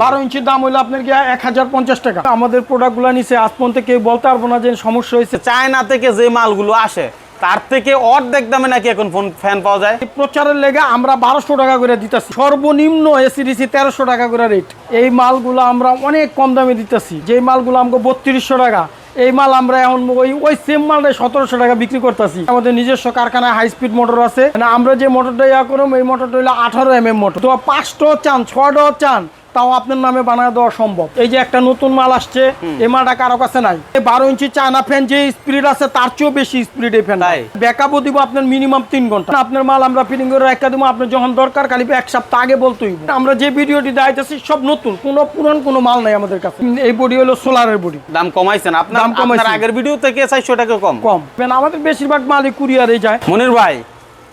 বারো ইঞ্চির দাম হইল আপনার গিয়ে এক হাজার পঞ্চাশ টাকা। আমাদের প্রোডাক্টগুলো নিচে আজ পর্যন্ত কেউ বলতে পারব না যে সমস্যা হয়েছে। চায়না থেকে যে মালগুলো আসে তার থেকে অর্ধেক দামে নাকি এখন ফোন ফ্যান পাওয়া যায়। প্রচারের লেগে আমরা বারোশো টাকা করে দিতেছি। সর্বনিম্ন এসিডিসি তেরোশো টাকা করে রেট এই মালগুলো আমরা অনেক কম দামে দিতেছি। যেই মালগুলো আমাকে বত্রিশশো টাকা এই মাল আমরা এখন ওই ওই সেম মালটাই সতেরোশো টাকা বিক্রি করতেছি। আমাদের নিজস্ব কারখানায় হাই স্পিড মোটর আছে। মানে আমরা যে মোটরটা ইয়া করুম এই মোটরটা হলো আঠারো এম এম মোটর তো পাঁচটাও চান ছটাও চান তাও আপনার নামে বানায় দেওয়া সম্ভব। এই যে একটা নতুন মাল আসছে এই মালটা কারও কাছে নাই। বারো ইঞ্চি চায়না ফ্যান যে স্পিড আছে তার চেয়েও বেশি স্পিড এই ফ্যান? ব্যাকআপও দিব আপনার মিনিমাম তিন ঘণ্টা। আপনার মাল আমরা ফিটিং করে রাখা দেবো আপনার যখন দরকার খালি এক সপ্তাহ আগে বলতেই আমরা যে ভিডিওটি দেখাইতেছি সব নতুন। কোনো পুরান কোনো মাল নাই আমাদের কাছে। এই বডি হলো সোলারের বডি দাম কমাইছেন? আপনার দাম কমাইছি। আপনার আগের ভিডিও থেকে চারশো টাকা কম। কম। আমাদের বেশিরভাগ মালই কুরিয়ারে যায়। মনির ভাই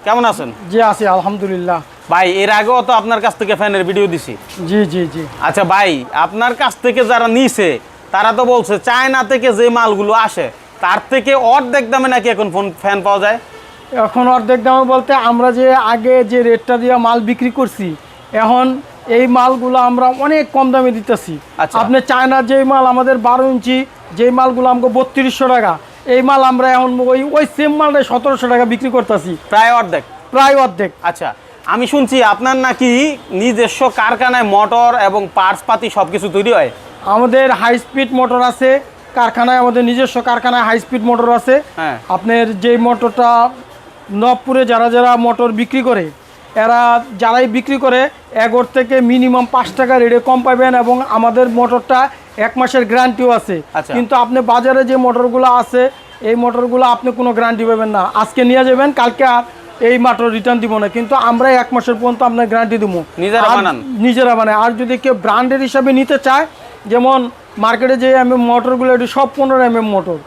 কেমন আছেন? যে আছে আলহামদুলিল্লাহ। ভাই এর আগেও তো আপনার কাছ থেকে ফ্যানের ভিডিও দিছি। জি জি জি। আচ্ছা ভাই আপনার কাছ থেকে যারা নিছে তারা তো বলছে চায়না থেকে যে মালগুলো আসে তার থেকে অর্ধেক দামে নাকি এখন ফোন ফ্যান পাওয়া যায়? এখন অর্ধেক দামে বলতে আমরা যে আগে যে রেটটা দিয়ে মাল বিক্রি করছি এখন এই মালগুলো আমরা অনেক কম দামে দিতেছি। আচ্ছা। আপনি চায়নার যে মাল আমাদের বারো ইঞ্চি যে মালগুলো আমাকে বত্রিশশো টাকা এই মাল আমরা এখন ওই ওই সেম মালটাই সতেরোশো টাকা বিক্রি করতেছি। প্রায় অর্ধেক? প্রায় অর্ধেক। আচ্ছা। আমি শুনছি আপনার নাকি নিজস্ব কারখানায় মোটর এবং পার্টস পাতি সব কিছু তৈরি হয় আমাদের হাই স্পিড মোটর আছে কারখানায় আমাদের নিজস্ব কারখানায় হাই স্পিড মোটর আছে হ্যাঁ। আপনার যে মোটরটা নবপুরে যারা যারা মোটর বিক্রি করে এরা যারাই বিক্রি করে এগোর থেকে মিনিমাম পাঁচ টাকা রেটে কম পাবেন এবং আমাদের মোটরটা এক মাসের গ্যারান্টিও আছে আচ্ছা। কিন্তু আপনি বাজারে যে মোটরগুলো আছে এই মোটরগুলো আপনি কোনো গ্যারান্টি পাবেন না আজকে নিয়ে যাবেন কালকে আর এই মাত্র রিটার্ন দিব না কিন্তু আমরা এক মাসের পর্যন্ত আপনার গ্যারান্টি দেবো। নিজেরা বানান? নিজেরা বানায়। আর যদি কেউ ব্র্যান্ডের হিসাবে নিতে চায় যেমন মার্কেটে যে এম এম মোটরগুলো এটি সব পনেরো এম এম মোটর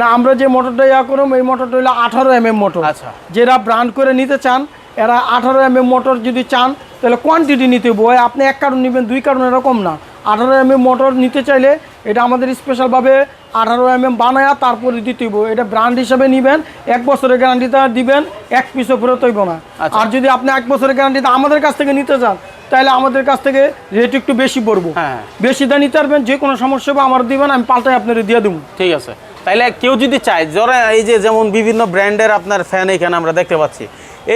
না আমরা যে মোটরটা ইয়া করুম এই মোটরটা হলো আঠারো এম এম মোটর আচ্ছা। যারা ব্র্যান্ড করে নিতে চান এরা আঠারো এম এম মোটর যদি চান তাহলে কোয়ান্টিটি নিতে হবে। আপনি এক কারণ নেবেন দুই কারণ এরকম না। আঠারো এম মোটর নিতে চাইলে এটা আমাদের স্পেশালভাবে আঠারো এম এম বানায়া তারপরে দিতে হইব। এটা ব্র্যান্ড হিসাবে নেবেন এক বছরের গ্যারান্টিটা দিবেন এক পিসও ফেরত হইব না। আচ্ছা। আর যদি আপনি এক বছরের গ্যারান্টিটা আমাদের কাছ থেকে নিতে চান তাহলে আমাদের কাছ থেকে রেট একটু বেশি পড়ব। হ্যাঁ। বেশি দা নিতে পারবেন যে কোনো সমস্যা হবে আমার দিবেন আমি পাল্টাই আপনার দিয়ে দেবো। ঠিক আছে। তাইলে কেউ যদি চায় যারা এই যে যেমন বিভিন্ন ব্র্যান্ডের আপনার ফ্যান এখানে আমরা দেখতে পাচ্ছি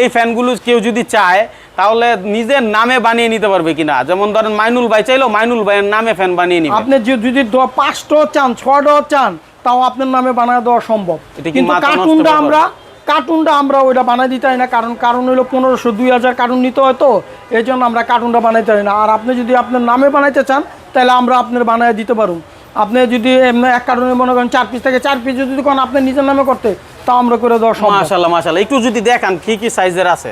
এই ফ্যানগুলো কেউ যদি চায় তাহলে নিজের নামে বানিয়ে নিতে পারবে কিনা। যেমন ধরেন মাইনুল ভাই চাইলো মাইনুল ভাইয়ের নামে ফ্যান বানিয়ে নিবে। আপনি যদি পাঁচটাও চান ছটাও চান তাও আপনার নামে বানিয়ে দেওয়া সম্ভব। কিন্তু কার্টুনটা আমরা কার্টুনটা আমরা ওইটা বানাই দিতে হয় না কারণ কারণ হলো পনেরোশো দুই হাজার কার্টুন নিতে হয় তো এই জন্য আমরা কার্টুনটা বানাইতে হয় না। আর আপনি যদি আপনার নামে বানাইতে চান তাহলে আমরা আপনার বানায় দিতে পারুন আপনি যদি এক কার্টুনে মনে করেন চার পিস থেকে চার পিস যদি কোন আপনার নিজের নামে করতে তাও আমরা করে দেওয়া সম্ভব। মাশাল্লাহ মাশাল্লাহ একটু যদি দেখান কি কি সাইজের আছে?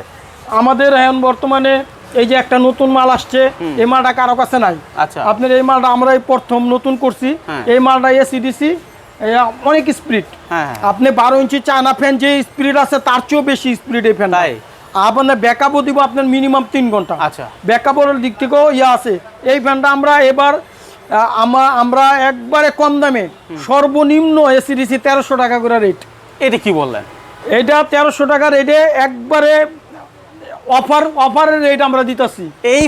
আমাদের এখন বর্তমানে এই যে একটা নতুন মাল আসছে এই মালটা কারও কাছে নাই। আচ্ছা। আপনার এই মালটা আমরা এই প্রথম নতুন করছি। হ্যাঁ। এই মালটা এসিডিসি অনেক স্পিড। হ্যাঁ হ্যাঁ। আপনি বারো ইঞ্চি চায়না ফ্যান যে স্পিড আছে তার চেয়েও বেশি স্পিড এই ফ্যান? আপনার ব্যাকআপও দিব আপনার মিনিমাম তিন ঘণ্টা। আচ্ছা। ব্যাকআপের দিক থেকেও ইয়ে আছে। এই ফ্যানটা আমরা এবার আমরা একবারে কম দামে সর্বনিম্ন এসিডিসি তেরোশো টাকা করে রেট এটা কি বললেন? এটা তেরোশো টাকার রেটে একবারে অফার অফারের রেট আমরা দিতেছি। এই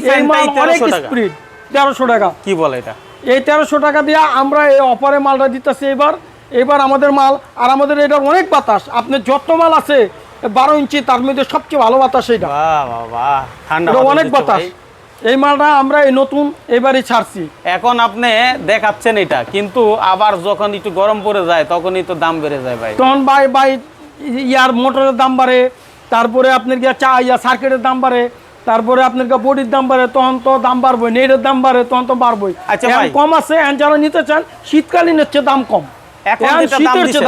অনেক স্পিড তেরোশো টাকা। কি বলে এটা? এই তেরোশো টাকা দিয়ে আমরা এই অফারে মালটা দিতেছি এবার। এবার আমাদের মাল আর আমাদের এটার অনেক বাতাস। আপনার যত মাল আছে বারো ইঞ্চি তার মধ্যে সবচেয়ে ভালো বাতাস এটা অনেক বাতাস। এই মালটা আমরা এই নতুন এবারই ছাড়ছি। এখন আপনি দেখাচ্ছেন এটা কিন্তু আবার যখন একটু গরম পড়ে যায় তখনই তো দাম বেড়ে যায় ভাই। তখন বাই বাই ইয়ার মোটরের দাম বাড়ে তারপরে আপনার গিয়া চা ইয়া সার্কিটের দাম বাড়ে তারপরে আপনার বডির দাম বাড়ে তখন তো দাম বাড়বে নেটের দাম বাড়ে তখন তো বাড়বেই। আচ্ছা কম আছে যারা নিতে চান শীতকালীন হচ্ছে দাম কম। এখন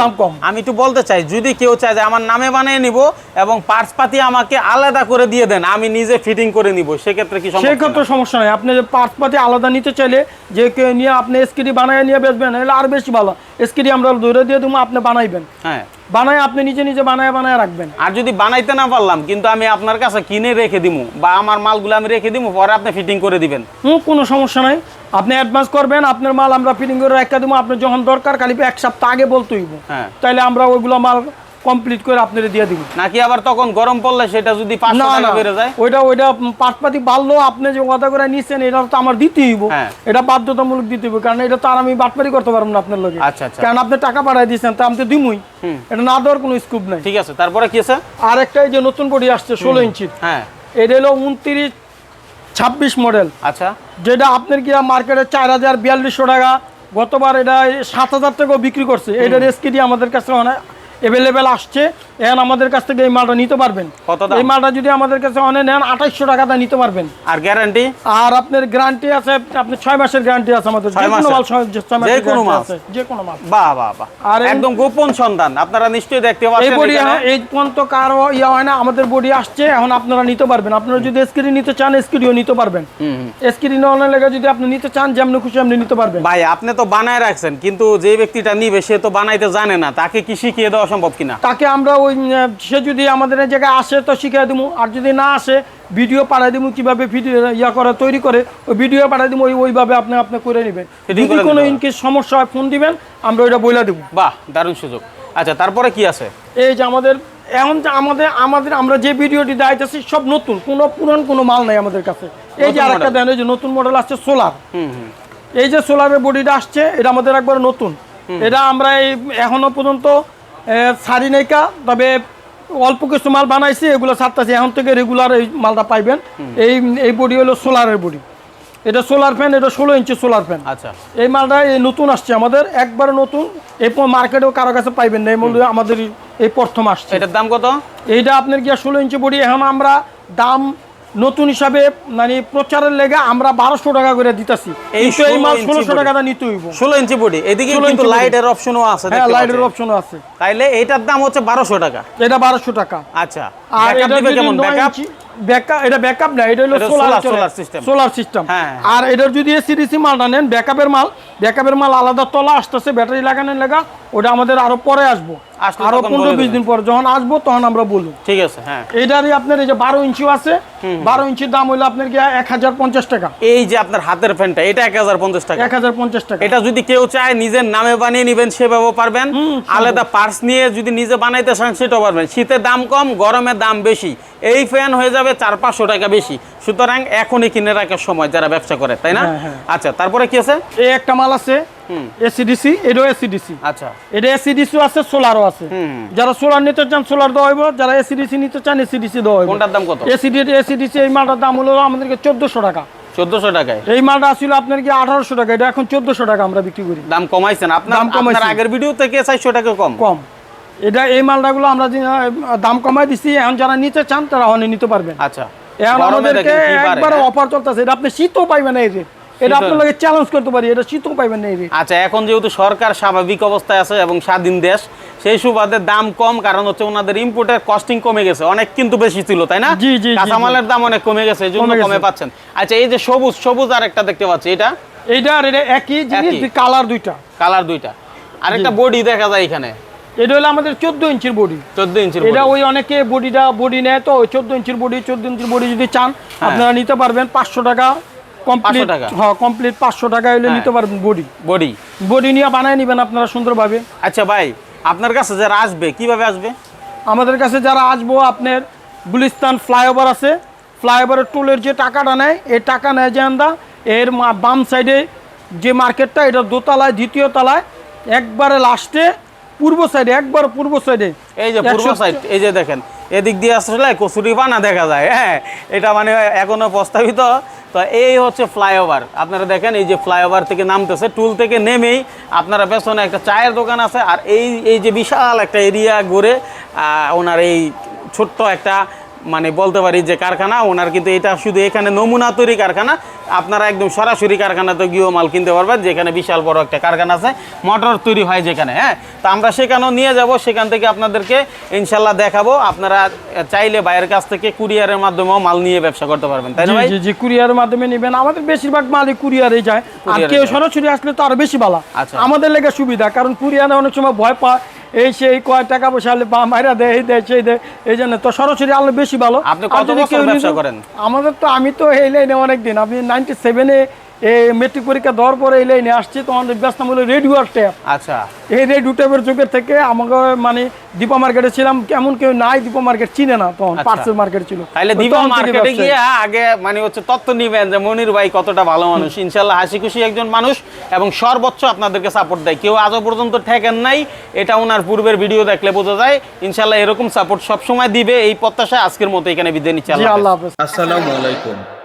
দাম কম। আমি একটু বলতে চাই যদি কেউ চায় যে আমার নামে বানিয়ে নিব এবং পার্টস পাতি আমাকে আলাদা করে দিয়ে দেন আমি নিজে ফিটিং করে নিব সেক্ষেত্রে কি সেক্ষেত্রে সমস্যা নেই। আপনি যে পার্টস পাতি আলাদা নিতে চাইলে যে কেউ নিয়ে আপনি এসকিডি বানায় নিয়ে বেচবেন এলে আর বেশি ভালো। এসকিডি আমরা ধরে দিয়ে দেবো আপনি বানাইবেন। হ্যাঁ। বানায় আপনি নিজে নিজে বানায় বানায় রাখবেন। আর যদি বানাইতে না পারলাম কিন্তু আমি আপনার কাছে কিনে রেখে দিব বা আমার মালগুলো আমি রেখে দিব পরে আপনি ফিটিং করে দিবেন। হুম কোনো সমস্যা নাই। আপনি অ্যাডভান্স করবেন আপনার মাল আমরা ফিটিং করে রেখে দেবো আপনি যখন দরকার খালি এক সপ্তাহ আগে বলতে হইব। হ্যাঁ। তাহলে আমরা ওইগুলো মাল কমপ্লিট করে আপনারা দিয়ে দিব। নাকি আবার তখন গরম পড়লে সেটা যদি পাঁচশো টাকা বেড়ে যায়? ওইটা ওইটা পাটপাতি বাড়লো আপনি যে কথা করে নিচ্ছেন এটা তো আমার দিতেই হইব। হ্যাঁ। এটা বাধ্যতামূলক দিতে হইব কারণ এটা তো আর আমি বাটপারি করতে পারব না আপনার লগে। আচ্ছা, আচ্ছা। কারণ আপনি টাকা পাঠাই দিয়েছেন তা আমি তো দিমুই। এটা না দেওয়ার কোনো স্কোপ নাই। ঠিক আছে তারপরে কি আছে? আর একটা এই যে নতুন বডি আসছে ষোলো ইঞ্চির। হ্যাঁ। এটা হলো উনত্রিশ ছাব্বিশ মডেল আচ্ছা। যেটা আপনার কি মার্কেটে চার হাজার বিয়াল্লিশশো টাকা গতবার এটা সাত হাজার টাকাও বিক্রি করছে। এটার এসকিডি আমাদের কাছে অনেক অ্যাভেলেবেল আসছে। এখন আমাদের কাছ থেকে এই মালটা নিতে পারবেন। এই মালটা যদি আমাদের কাছে অনেক নেন আঠাইশশো টাকাটা নিতে পারবেন। আর গ্যারান্টি আর আপনার গ্যারান্টি আছে আপনার ছয় মাসের গ্যারান্টি আছে আমাদের। যে কোনো? মাল যে কোনো মাল? যে কোনো মাল। বাহ বাহ বাহ। আর একদম গোপন সন্ধান। আপনারা নিশ্চয়ই দেখতে এই বডি এই পর্যন্ত কারও ইয়া হয় না আমাদের বডি আসছে এখন আপনারা নিতে পারবেন। আপনারা যদি এসকিডি নিতে চান এসকিডিও নিতে পারবেন। এসকিডি নেওয়ার লেগে যদি আপনি নিতে চান যেমন খুশি আপনি নিতে পারবেন। ভাই আপনি তো বানায় রাখছেন কিন্তু যে ব্যক্তিটা নিবে সে তো বানাইতে জানে না। তাকে কি শিখিয়ে দেওয়া সম্ভব কিনা? তাকে আমরা ওই উম, সে যদি আমাদের এই জায়গায় আসে তো শিখিয়ে দিব আর যদি না আসে ভিডিও পাঠাই দিব কীভাবে ভিডিও ইয়া করে তৈরি করে ওই ভিডিও পাঠাই দিব ওই ওইভাবে আপনি আপনি করে নেবেন। যদি কোনো ইনকেস সমস্যা হয় ফোন দিবেন আমরা ওইটা বইলা দেবো বাহ দারুণ সুযোগ। আচ্ছা তারপরে কি আছে? এই যে আমাদের এখন যে আমাদের আমাদের আমরা যে ভিডিওটি দেখাইতেছি সব নতুন। কোনো পুরান কোনো মাল নাই আমাদের কাছে। এই যে আরেকটা দেন এই যে নতুন মডেল আসছে সোলার এই যে সোলারের বডিটা আসছে এটা আমাদের একবার নতুন। এটা আমরা এই এখনও পর্যন্ত সারি নাইকা তবে অল্প কিছু মাল বানাইছি এগুলো ছাড়তেছি। এখন থেকে রেগুলার এই মালটা পাইবেন। এই এই বডি হলো সোলারের বডি। এটা সোলার ফ্যান এটা ষোলো ইঞ্চি সোলার ফ্যান আচ্ছা। এই মালটা এই নতুন আসছে আমাদের একবার নতুন। এই মার্কেটেও কারও কাছে পাইবেন না এই মূল্য আমাদের এই প্রথম আসছে। এটার দাম কত? এইটা আপনার গিয়া ষোলো ইঞ্চি বডি। এখন আমরা দাম নতুন হিসাবে মানে প্রচারের লেগে আমরা বারোশো টাকা করে দিতেছি। এই মাল ষোলোশো টাকাটা নিতে হইব। ষোলো ইঞ্চি বডি এদিকে কিন্তু লাইটের অপশনও আছে হ্যাঁ লাইটের অপশনও আছে। তাইলে এটার দাম হচ্ছে বারোশো টাকা। এটা বারোশো টাকা। আচ্ছা। আর এটা কেমন? ব্যাকআপ ব্যাকআপ এটা ব্যাকআপ না এটা হলো এটা সোলার সিস্টেম হ্যাঁ। আর এটার যদি এসিডিসি মালটা নেন ব্যাকআপের মাল ব্যাকআপের মাল আলাদা তলা আসতেছে ব্যাটারি লাগানোর লাগা ওটা আমাদের আরও পরে আসব। আরও পনেরো বিশ দিন পর যখন আসব তখন আমরা বলব। ঠিক আছে হ্যাঁ। এইটারই আপনার এই যে বারো ইঞ্চিও আছে বারো ইঞ্চির দাম হইল আপনার কি এক হাজার পঞ্চাশ টাকা। এই যে আপনার হাতের ফ্যানটা এটা এক হাজার পঞ্চাশ টাকা। এক হাজার পঞ্চাশ টাকা। এটা যদি কেউ চায় নিজের নামে বানিয়ে নেবেন সেভাবেও পারবেন। আলাদা পার্স নিয়ে যদি নিজে বানাইতে চান সেটাও পারবেন। শীতের দাম কম গরমের দাম বেশি। এই ফ্যান হয়ে যাবে চার পাঁচশো টাকা বেশি। সুতরাং এখনই কিনে রাখার সময় যারা ব্যবসা করে তাই না? হ্যাঁ, হ্যাঁ। আচ্ছা তারপরে কি আছে? এই একটা মাল আছে। এসিডিসি এটাও এসিডিসি আচ্ছা। এটা এসিডিসি আছে সোলারও আছে। যারা সোলার নিতে চান সোলার দেওয়া হইব। যারা এসিডিসি নিতে চান এসিডিসি দেওয়া হইব। কোনটার দাম কত? এসিডি এসিডিসি এই মালটার দাম হলো আমাদেরকে চোদ্দশো টাকা। চোদ্দশো টাকায়? এই মালটা আসলে আপনার কি আঠারোশো টাকা। এটা এখন চোদ্দশো টাকা আমরা বিক্রি করি। দাম কমাইছেন। আপনার দাম। আগের ভিডিও থেকে চারশো টাকা কম। কম। এটা এই মালটাগুলো আমরা যে, দাম কমাই দিচ্ছি এখন যারা নিতে চান তারা অনে নিতে পারবেন। আচ্ছা। এখন আমাদেরকে একবার হ্যাঁ? অফার চলতেছে। এটা আপনি শীতও পাইবেন এই রেট এটা লাগে চ্যালেঞ্জ করতে পারি এটা শীতও পাইবেন না আচ্ছা এখন যেহেতু সরকার স্বাভাবিক অবস্থায় আছে এবং স্বাধীন দেশ সেই সুবাদে দাম কম কারণ হচ্ছে ওনাদের ইম্পোর্টের কস্টিং কমে গেছে। অনেক কিন্তু বেশি ছিল তাই না? জি, জি, জি, কাঁচামালের দাম অনেক কমে গেছে এই জন্য কমে পাচ্ছেন। আচ্ছা এই যে সবুজ সবুজ আর একটা দেখতে পাচ্ছি এটা? এইটা আর এটা একই জিনিস কালার দুইটা। কালার দুইটা। আর একটা বডি দেখা যায় এখানে। এটা হলো আমাদের চোদ্দ ইঞ্চির বডি চোদ্দ ইঞ্চির এটা ওই অনেকে বডিটা বডি নেয় তো ওই চোদ্দ ইঞ্চির বডি চোদ্দ ইঞ্চির বডি যদি চান আপনারা নিতে পারবেন পাঁচশো টাকা। কমপ্লিট 500 টাকা? হ্যাঁ কমপ্লিট পাঁচশো টাকা হলে হ্যাঁ। নিতে পারবেন বডি। বডি। বডি নিয়ে বানায় নেবেন আপনারা সুন্দরভাবে। আচ্ছা ভাই আপনার কাছে যারা আসবে কীভাবে আসবে? আমাদের কাছে যারা আসব আপনার গুলিস্তান ফ্লাইওভার আছে। ফ্লাইওভারের টোলের যে টাকাটা নেয় এই টাকা নেয় যে আন্দা এর বাম সাইডে যে মার্কেটটা এটা দোতলায় দ্বিতীয় তলায় একবারে লাস্টে পূর্ব সাইডে একবার পূর্ব সাইডে। এই যে পূর্ব সাইড এই যে দেখেন এদিক দিয়ে আসলে কচুরি পানা দেখা যায় হ্যাঁ। এটা মানে এখনও প্রস্তাবিত তো এই হচ্ছে ফ্লাইওভার। আপনারা দেখেন, এই যে ফ্লাইওভার থেকে নামতেছে, টুল থেকে নেমেই আপনারা পেছনে একটা চায়ের দোকান আছে, আর এই এই যে বিশাল একটা এরিয়া ঘুরে ওনার এই ছোট্ট একটা মানে বলতে পারি যে কারখানা ওনার কিন্তু এটা শুধু এখানে নমুনা তৈরি কারখানা আপনারা একদম সরাসরি কারখানাতে গিয়েও মাল কিনতে পারবেন যেখানে বিশাল বড় একটা কারখানা আছে মোটর তৈরি হয় যেখানে হ্যাঁ? তো আমরা সেখানেও নিয়ে যাব সেখান থেকে আপনাদেরকে ইনশাল্লাহ দেখাবো আপনারা চাইলে বাইরের কাছ থেকে কুরিয়ারের মাধ্যমেও মাল নিয়ে ব্যবসা করতে পারবেন তাই না জি ভাই? জি জি কুরিয়ারের মাধ্যমে নেবেন আমাদের বেশিরভাগ মালই কুরিয়ারে যায় আর কেউ সরাসরি আসলে তো আরও বেশি ভালো। আচ্ছা। আমাদের লেগে সুবিধা কারণ কুরিয়ারে অনেক সময় ভয় পায় এই সেই কয় টাকা পয়সা হলে বা মাইরা দেয় এই দেয় সেই দেয় এই জন্য তো সরাসরি আলো বেশি ভালো আপনি কত বছর ব্যবসা করেন? আমাদের তো আমি তো এই লাইনে অনেকদিন আপনি নাইনটি সেভেনে মেট্রিক পরীক্ষা দেওয়ার পরে এই লাইনে আসছি তো আমাদের ব্যস্ত মূল্য রেডিও আর ট্যাপ আচ্ছা। এই রেড উটেবের যুগের থেকে আমাকে মানে দীপা মার্কেটে ছিলাম কেমন কেউ নাই দীপা মার্কেট চিনে না তখন আচ্ছা। পার্সেল মার্কেট ছিল। তাহলে থেকে মার্কেটে গিয়ে আগে মানে হচ্ছে তথ্য নিবেন যে মনির ভাই কতটা ভালো মানুষ। ইনশাল্লাহ হাসি খুশি একজন মানুষ এবং সর্বোচ্চ আপনাদেরকে সাপোর্ট দেয়। কেউ আজও পর্যন্ত ঠেকেন নাই এটা ওনার পূর্বের ভিডিও দেখলে বোঝা যায়। ইনশাল্লাহ এরকম সাপোর্ট সবসময় দিবে এই প্রত্যাশায় আজকের মতো এখানে বিদায় নিচ্ছি। আল্লাহ আসসালামু আলাইকুম।